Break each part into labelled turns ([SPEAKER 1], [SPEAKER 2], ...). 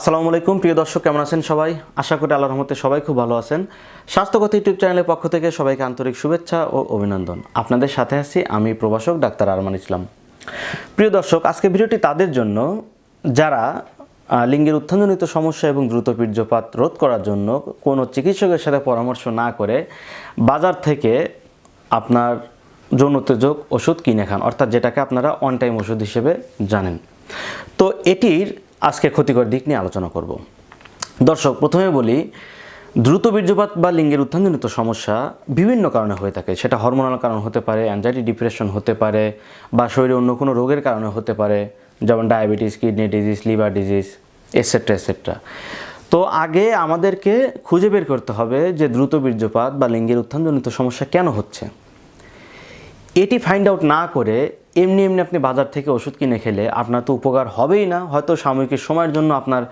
[SPEAKER 1] আসসালামু আলাইকুম, প্রিয় দর্শক, কেমন আছেন সবাই? আশা করি আল্লাহর রহমতে সবাই খুব ভালো আছেন। স্বাস্থ্যগত ইউটিউব চ্যানেলের পক্ষ থেকে সবাইকে আন্তরিক শুভেচ্ছা ও অভিনন্দন। আপনাদের সাথে আছি আমি প্রভাষক ডাক্তার আরমান ইসলাম। প্রিয় দর্শক, আজকে ভিডিওটি তাদের জন্য, যারা লিঙ্গের উত্থানজনিত সমস্যা এবং দ্রুত বীর্যপাত রোধ করার জন্য কোনো চিকিৎসকের সাথে পরামর্শ না করে বাজার থেকে আপনার যৌন উত্তেজক ওষুধ কিনে খান, অর্থাৎ যেটাকে আপনারা অন টাইম ওষুধ হিসেবে জানেন। তো এটির আজকে ক্ষতিকর দিক নিয়ে আলোচনা করব। দর্শক, প্রথমে বলি, দ্রুত বীর্যপাত বা লিঙ্গের উত্থানজনিত সমস্যা বিভিন্ন কারণে হয়ে থাকে। সেটা হরমোনাল কারণ হতে পারে অ্যাংজাইটি ডিপ্রেশন হতে পারে, বা শরীরে অন্য কোনো রোগের কারণে হতে পারে, যেমন diabetes kidney disease liver disease etcetera etcetera তো আগে আমাদেরকে খুঁজে বের করতে হবে যে দ্রুত বীর্যপাত বা লিঙ্গের উত্থানজনিত সমস্যা কেন হচ্ছে। এটি ফাইন্ড আউট না করে এমনি এমনি আপনি বাজার থেকে ওষুধ কিনে খেলে আপনার তো উপকার হবেই না, হয়তো সাময়িক সময়ের জন্য আপনার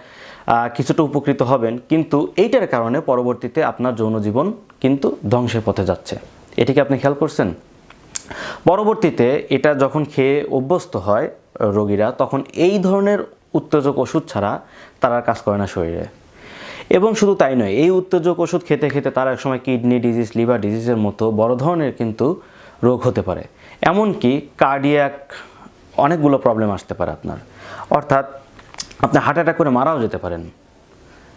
[SPEAKER 1] কিছুটা উপকৃত হবেন। কিন্তু এইটার কারণে পরবর্তীতে আপনার যৌন জীবন কিন্তু ধ্বংসের পথে যাচ্ছে। এটিকে আপনি খেয়াল করছেন? পরবর্তীতে এটা যখন খেয়ে অভ্যস্ত হয় রোগীরা, তখন এই ধরনের উত্তেজক ওষুধ ছাড়া তারা কাজ করে না শরীরে। এবং শুধু তাই নয়, এই উত্তেজক ওষুধ খেতে খেতে তার একসময় কিডনি, ডিজিজ, লিভার ডিজিজের মতো বড় ধরনের কিন্তু রোগ হতে পারে। এমনকি কার্ডিয়াক অনেকগুলো প্রবলেম আসতে পারে আপনার। অর্থাৎ আপনি হার্ট অ্যাটাক করে মারাও যেতে পারেন।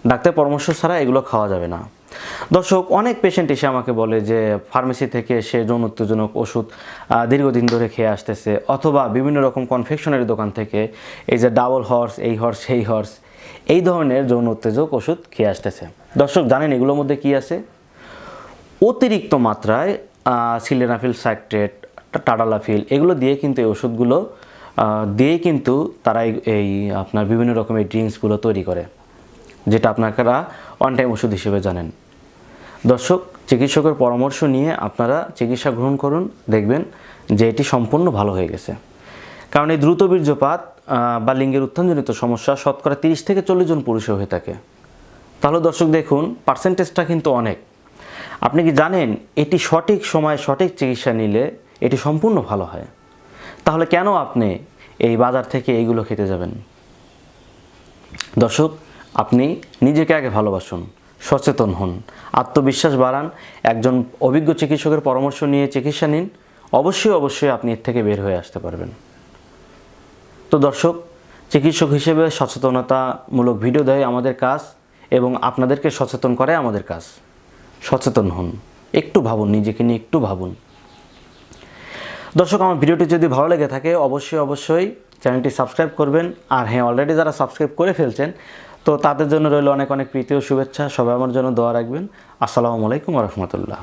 [SPEAKER 1] ডাক্তার পরামর্শ ছাড়া এগুলো খাওয়া যাবে না। দর্শক, অনেক পেশেন্ট এসে আমাকে বলে যে ফার্মেসি থেকে সে যৌন উত্তেজনক ওষুধ দীর্ঘদিন ধরে খেয়ে আসতেছে অথবা বিভিন্ন রকম কনফেকশনারি দোকান থেকে এই যে ডাবল হর্স এই হর্স সেই হর্স এই ধরনের যৌন উত্তেজক ওষুধ খেয়ে আসতেছে। দর্শক, জানেন এগুলোর মধ্যে কি আছে? অতিরিক্ত মাত্রায় সিলেনাফিল সাইট্রেট টাডালাফিল এগুলো দিয়ে কিন্তু এই ওষুধগুলো দিয়ে কিন্তু তারা এই আপনার বিভিন্ন রকমের ড্রিঙ্কসগুলো তৈরি করে, যেটা আপনারা অন টাইম ওষুধ হিসেবে জানেন। দর্শক, চিকিৎসকের পরামর্শ নিয়ে আপনারা চিকিৎসা গ্রহণ করুন, দেখবেন যে এটি সম্পূর্ণ ভালো হয়ে গেছে। কারণ এই দ্রুত বীর্যপাত বা লিঙ্গের উত্থানজনিত সমস্যা শতকরা তিরিশ থেকে চল্লিশ জন পুরুষে হয়ে থাকে। তাহলে দর্শক দেখুন পার্সেন্টেজটা কিন্তু অনেক। আপনি কি জানেন, এটি সঠিক সময়ে সঠিক চিকিৎসা নিলে এটি সম্পূর্ণ ভালো হয়? তাহলে কেন আপনি এই বাজার থেকে এইগুলো খেতে যাবেন? দর্শক, আপনি নিজেকে আগে ভালোবাসুন, সচেতন হন, আত্মবিশ্বাস বাড়ান, একজন অভিজ্ঞ চিকিৎসকের পরামর্শ নিয়ে চিকিৎসা নিন, অবশ্যই অবশ্যই আপনি এর থেকে বের হয়ে আসতে পারবেন। তো দর্শক, চিকিৎসক হিসেবে সচেতনতামূলক ভিডিও দেয় আমাদের কাজ এবং আপনাদেরকে সচেতন করে আমাদের কাজ। সচেতন হন। একটু ভাবুন, নিজেকে নিয়ে একটু ভাবুন। দর্শক, আমার ভিডিওটি যদি ভালো লেগে থাকে, অবশ্যই অবশ্যই চ্যানেলটি সাবস্ক্রাইব করবেন। আর হ্যাঁ অলরেডি যারা সাবস্ক্রাইব করে ফেলছেন, তো তাদের জন্য রইল অনেক অনেক প্রীতি ও শুভেচ্ছা। সবাই আমার জন্য দোয়া রাখবেন। আসসালামু আলাইকুম রহমতুল্লাহ।